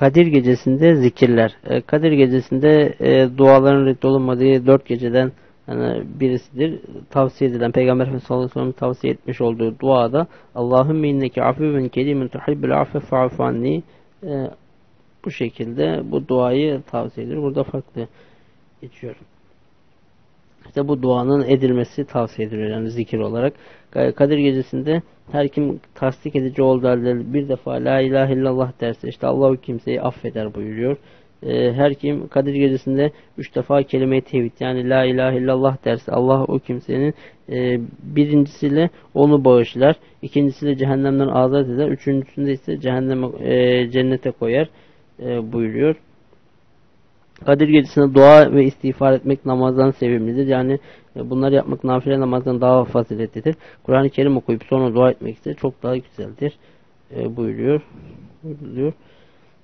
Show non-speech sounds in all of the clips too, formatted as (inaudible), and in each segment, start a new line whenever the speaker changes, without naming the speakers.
Kadir gecesinde zikirler. E, Kadir gecesinde e, duaların reddolunmadığı dört geceden yani birisidir. Tavsiye edilen Peygamber Efendimiz sallallahu aleyhi ve sellem tavsiye etmiş olduğu duada Allahümme inneke afivün kerimin tuhibbül affe fa'fu anni e, bu şekilde bu duayı tavsiye edilir. Burada farklı geçiyor. İşte bu duanın edilmesi tavsiye ediliyor yani zikir olarak. Kadir gecesinde her kim tasdik edici olduğu halde bir defa la ilahe illallah derse işte Allah o kimseyi affeder buyuruyor. Ee, her kim Kadir gecesinde üç defa kelime-i tevhid yani la ilahe illallah derse Allah o kimsenin e, birincisiyle onu bağışlar. ikincisiyle cehennemden azat eder. Üçüncüsünde ise cehenneme, e, cennete koyar e, buyuruyor. Kadir gecesinde dua ve istiğfar etmek namazdan sevimlidir. Yani e, bunları yapmak nafile namazdan daha faziletlidir. Kur'an-ı Kerim okuyup sonra dua etmek ise çok daha güzeldir. E, buyuruyor. buyuruyor.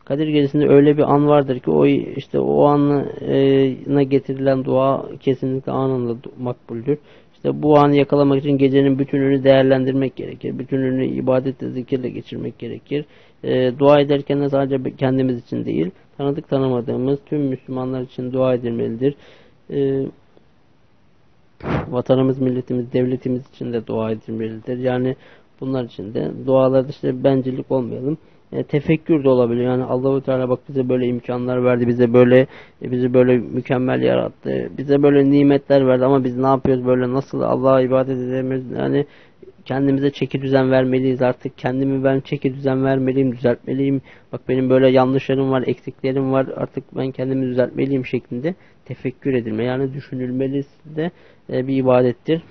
Kadir gecesinde öyle bir an vardır ki o işte o anına getirilen dua kesinlikle anında makbuldür. İşte bu anı yakalamak için gecenin bütününü değerlendirmek gerekir. Bütününü ibadetle, zikirle geçirmek gerekir. E, dua ederken de sadece kendimiz için değil, tanıdık tanımadığımız tüm Müslümanlar için dua edilmelidir. E, vatanımız, milletimiz, devletimiz için de dua edilmelidir. Yani bunlar için de dualarda işte bencillik olmayalım. E, tefekkür de olabilir. Yani Allahu Teala bak bize böyle imkanlar verdi, bize böyle e, bizi böyle mükemmel yarattı. Bize böyle nimetler verdi ama biz ne yapıyoruz böyle nasıl Allah'a ibadet edemiyoruz? Yani kendimize çeki düzen vermeliyiz artık. Kendimi ben çeki düzen vermeliyim, düzeltmeliyim. Bak benim böyle yanlışlarım var, eksiklerim var. Artık ben kendimi düzeltmeliyim şeklinde tefekkür edilme. Yani düşünülmeli de e, bir ibadettir.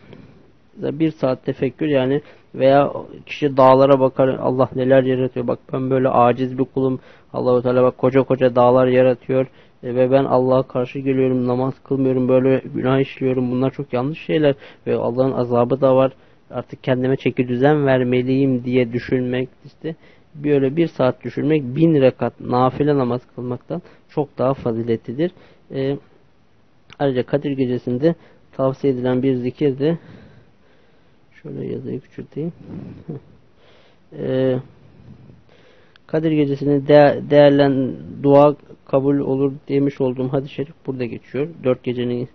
Bir saat tefekkür yani veya kişi dağlara bakar Allah neler yaratıyor. Bak ben böyle aciz bir kulum. Allahu Teala bak koca koca dağlar yaratıyor e, ve ben Allah'a karşı geliyorum, namaz kılmıyorum, böyle günah işliyorum. Bunlar çok yanlış şeyler ve Allah'ın azabı da var artık kendime çeki düzen vermeliyim diye düşünmek işte böyle bir saat düşünmek bin rekat nafile namaz kılmaktan çok daha faziletlidir. Ee, ayrıca Kadir gecesinde tavsiye edilen bir zikir de şöyle yazıyı küçülteyim. (laughs) ee, Kadir gecesini de değerlen dua kabul olur demiş olduğum hadis-i şerif burada geçiyor. Dört gecenin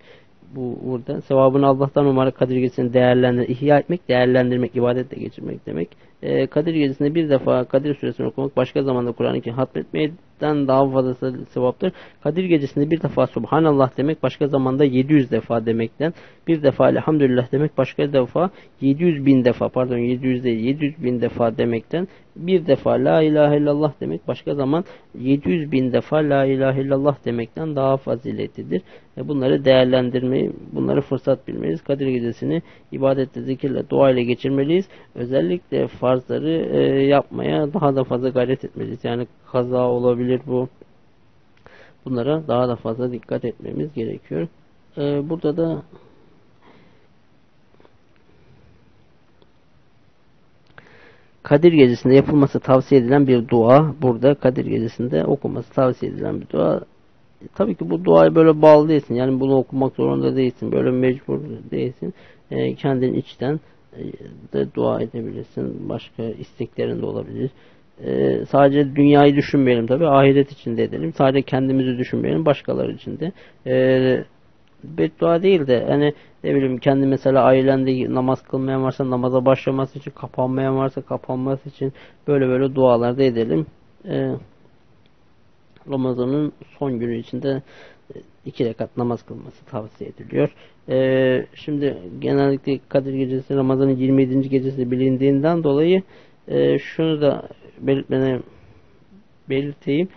bu burada. Sevabını Allah'tan umarak Kadir Gecesi'ni değerlendir, ihya etmek, değerlendirmek, ibadetle geçirmek demek. Ee, Kadir Gecesi'nde bir defa Kadir Suresini okumak, başka zamanda Kur'an-ı Kerim hatmetmeye den daha fazlası sevaptır. Kadir gecesinde bir defa Subhanallah demek başka zamanda 700 defa demekten bir defa Elhamdülillah demek başka defa 700 bin defa pardon 700 değil 700 bin defa demekten bir defa La ilahe illallah demek başka zaman 700 bin defa La ilahe illallah demekten daha faziletlidir. E bunları değerlendirmeyi, bunları fırsat bilmeliyiz. Kadir gecesini ibadetle, zikirle, dua ile geçirmeliyiz. Özellikle farzları e, yapmaya daha da fazla gayret etmeliyiz. Yani kaza olabilir bu. Bunlara daha da fazla dikkat etmemiz gerekiyor. Ee, burada da Kadir Gecesi'nde yapılması tavsiye edilen bir dua. Burada Kadir Gecesi'nde okunması tavsiye edilen bir dua. Tabii ki bu duayı böyle bağlı değilsin. Yani bunu okumak zorunda değilsin. Böyle mecbur değilsin. E, kendin içten e, de dua edebilirsin. Başka isteklerin de olabilir e, sadece dünyayı düşünmeyelim tabi ahiret için de edelim. Sadece kendimizi düşünmeyelim başkaları için de. E, beddua değil de hani ne bileyim kendi mesela ailende namaz kılmayan varsa namaza başlaması için kapanmayan varsa kapanması için böyle böyle dualar da edelim. E, Ramazan'ın son günü içinde iki rekat namaz kılması tavsiye ediliyor. Ee, şimdi genellikle Kadir Gecesi Ramazan'ın 27. gecesi bilindiğinden dolayı e, şunu da belirtmene belirteyim.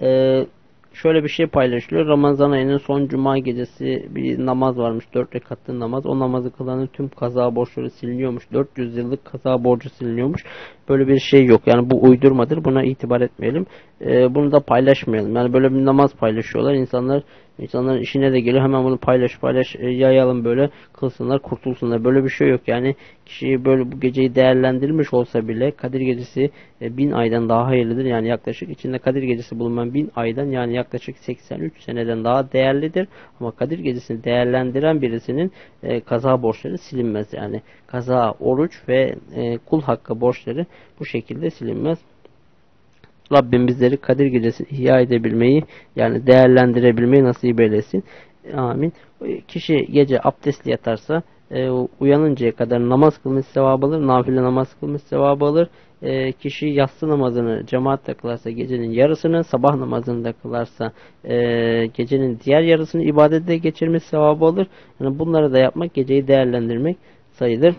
Ee, şöyle bir şey paylaşılıyor. Ramazan ayının son cuma gecesi bir namaz varmış. Dört rekatlı namaz. O namazı kılanın tüm kaza borçları siliniyormuş. 400 yıllık kaza borcu siliniyormuş. Böyle bir şey yok. Yani bu uydurmadır. Buna itibar etmeyelim. Ee, bunu da paylaşmayalım. Yani böyle bir namaz paylaşıyorlar. İnsanlar İnsanların işine de geliyor. Hemen bunu paylaş paylaş e, yayalım böyle kılsınlar kurtulsunlar. Böyle bir şey yok. Yani kişi böyle bu geceyi değerlendirmiş olsa bile Kadir Gecesi e, bin aydan daha hayırlıdır. Yani yaklaşık içinde Kadir Gecesi bulunan bin aydan yani yaklaşık 83 seneden daha değerlidir. Ama Kadir Gecesi'ni değerlendiren birisinin e, kaza borçları silinmez. Yani kaza, oruç ve kul hakkı borçları bu şekilde silinmez. Rabbim bizleri Kadir Gecesi ihya edebilmeyi yani değerlendirebilmeyi nasip eylesin. Amin. Kişi gece abdestli yatarsa e, uyanıncaya kadar namaz kılmış sevabı alır. Nafile namaz kılmış sevabı alır. E, kişi yatsı namazını cemaatle kılarsa gecenin yarısını, sabah namazını da kılarsa e, gecenin diğer yarısını ibadette geçirmiş sevabı alır. Yani bunları da yapmak geceyi değerlendirmek sayılır.